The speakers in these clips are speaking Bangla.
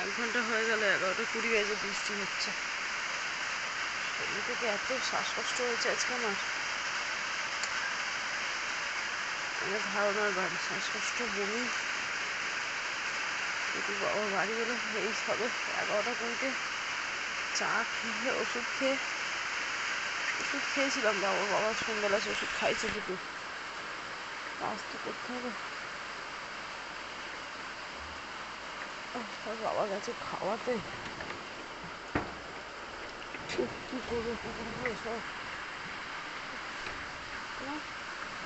এক ঘণ্টা হয়ে গেল, এগারোটা কুড়ি বাজে, বৃষ্টি হচ্ছে। থেকে এত শ্বাসকষ্ট হয়েছে আজকে আমার। আমার ধারণার বাড়ি, শ্বাসকষ্ট বমি। বাড়ি গেলে এই এগারোটা কুড়িতে চা খেয়ে, ওষুধ খেয়ে, ওষুধ খেয়েছিলাম বাবা। বাবা সন্ধ্যাবেলা সে ওষুধ খাইছে দুটো। কাজ তো করতে হবে। তার বাবা গেছে খাওয়াতে কি করব করে সব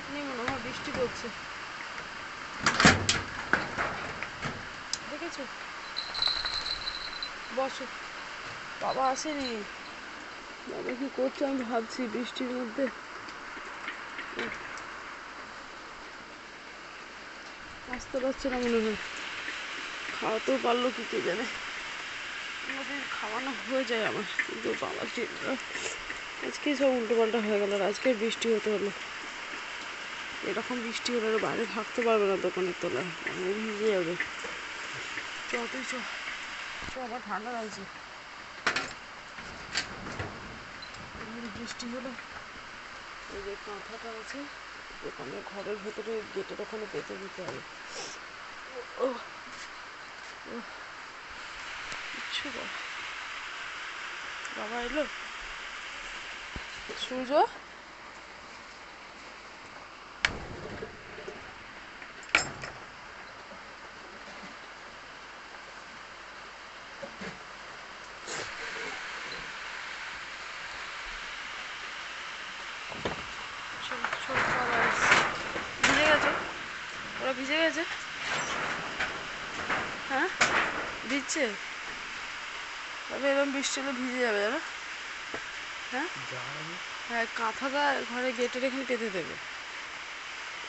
নেই মনে হয় বৃষ্টি পড়ছে। দেখেছ? বসো। বাবা আসেনি। বাবা কি করছে আমি ভাবছি বৃষ্টির মধ্যে। আসতে পারছে না মনে হয়। খাওয়াতেও পারল কি কে জানে। আমাদের খাওয়ানো হয়ে যায় আমার কিন্তু বাবা চিন্তা আজকে সব উল্টো পাল্টা হয়ে গেল আজকে বৃষ্টি হতে হলো। এরকম বৃষ্টি হলে আর বাইরে থাকতে পারবে না দোকানের তলায় মানে ভিজে যাবে। যতই চ আমার ঠান্ডা লাগছে। বৃষ্টি হলে এই যে কাঁথাটা আছে দোকানে ঘরের ভেতরে গেটের ওখানে পেতে দিতে হবে। ও। ও কিচ্ছু কর বাবা এলো সূর্য চল চল বাবা এসছে। ভিজে গেছে ওরা ভিজে গেছে হ্যাঁ ভিজছে তবে এরকম বৃষ্টি হলে ভিজে যাবে জানো? হ্যাঁ? হ্যাঁ কাঁথাটা ঘরে গেটের এখানে পেতে দেবে।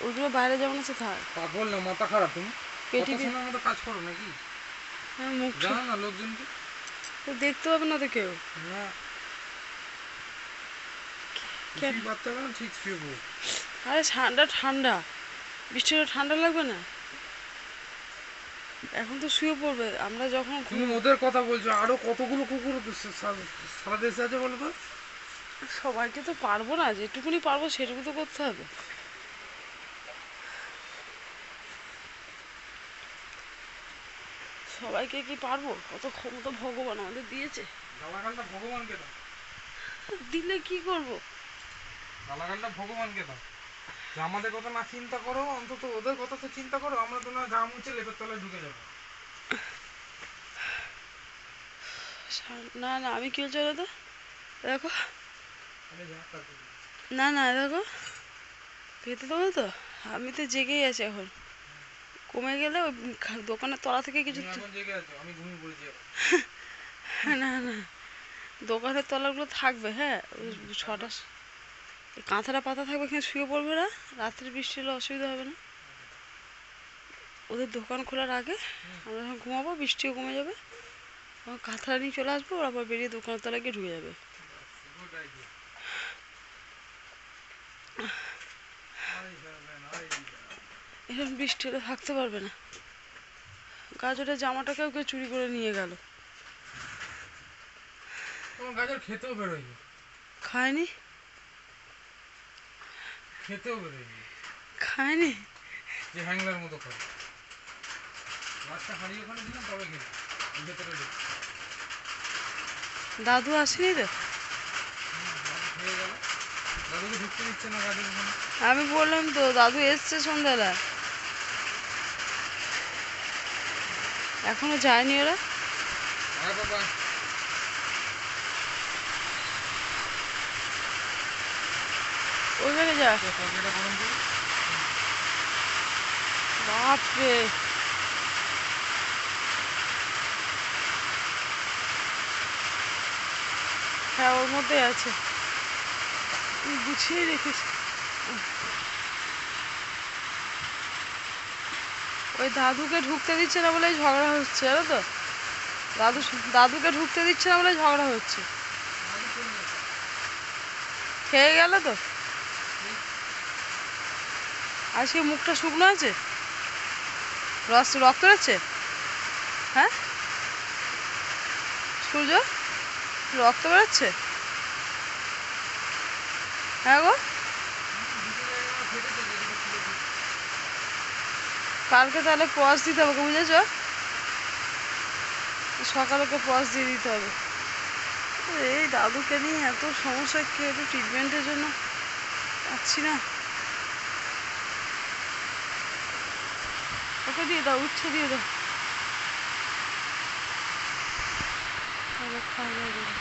ওইগুলো বাইরে যেমন আছে থাক। পাগল না মাথা খারাপ তুমি? পেটি মতো কাজ করো নাকি? হ্যাঁ মুখ জানো না লোকজনকে? তো দেখতে পাবে না তো কেউ। না। কেন? বাচ্চা কেন ঠিক শুয়ে আরে ঠান্ডা ঠান্ডা। বৃষ্টি ঠান্ডা লাগবে না? এখন তো শুয়ে পড়বে আমরা যখন তুমি ওদের কথা বলছো আরও কতগুলো কুকুর সারা দেশে আছে বলো তো? সবাইকে তো পারব না যেটুকুনি পারব সেটুকু তো করতে হবে। সবাইকে কি পারব? কত ক্ষমতা ভগবান আমাদের দিয়েছে। গালাগালটা ভগবানকে দাও। দিলে কি করব? ভগবানকে দাও। আমাদের কথা না চিন্তা করো অন্তত ওদের কথা তো চিন্তা করো আমরা তো না গা মুছে লেপের তলায় ঢুকে যাব। না না আমি কি বলছি বলো তো দেখো। না না দেখো। পেতে দেবো তো? আমি তো জেগেই আছি এখন। কমে গেলে ওই দোকানের তলা থেকে কিছু। না না। দোকানের তলাগুলো থাকবে হ্যাঁ? ছটা কাঁথাটা পাতা থাকবে এখানে শুয়ে পড়বে না। রাত্রে বৃষ্টি হলে অসুবিধা হবে না। ওদের দোকান খোলার আগে আমরা যখন ঘুমাবো বৃষ্টিও কমে যাবে। তখন কাঁথাটা নিয়ে চলে আসব ওরা আবার বেরিয়ে দোকানের তলায় গিয়ে ঢুকে যাবে। এরকম বৃষ্টি হলে থাকতে পারবে না। গাজরের জামাটাকেও কেউ কেউ চুরি করে নিয়ে গেল। গাজর খেতেও বেরোয়নি। খায়নি? খেতেও বেরোয়নি। খায়নি? যে হ্যাংলার মতো করে। গাছটা হারিয়ে ওখানে দিলাম তবে ওই ভেতরে। দাদু আসেনি দাদুকে ঢুকতে দিচ্ছে না ওখানে। আমি বললাম তো দাদু এসছে সন্ধ্যাবেলা এখনও যায়নি ওরা? বাবা যা। বাপরে। হ্যাঁ ওর মধ্যে আছে। গুছিয়ে রেখেছি। ওই দাদুকে ঢুকতে দিচ্ছে না বলেই ঝগড়া হচ্ছে, জানো তো? দাদু, দাদুকে ঢুকতে দিচ্ছে না বলে ঝগড়া হচ্ছে। খেয়ে গেল তো? আজকে মুখটা শুকনো আছে? রস রক্ত আছে হ্যাঁ? সূর্য, রক্ত বেরোচ্ছে? হ্যাঁ গো? কালকে তাহলে পজ দিতে হবে, বুঝেছ? সকালে ওকে পজ দিয়ে দিতে হবে। এই দাদুকে নিয়ে এত সমস্যা কি একটু ট্রিটমেন্টের জন্য পাচ্ছি না। ওকে দিয়ে দাও উচ্ছে দিয়ে দাও তাহলে খাওয়া দাওয়া দেবে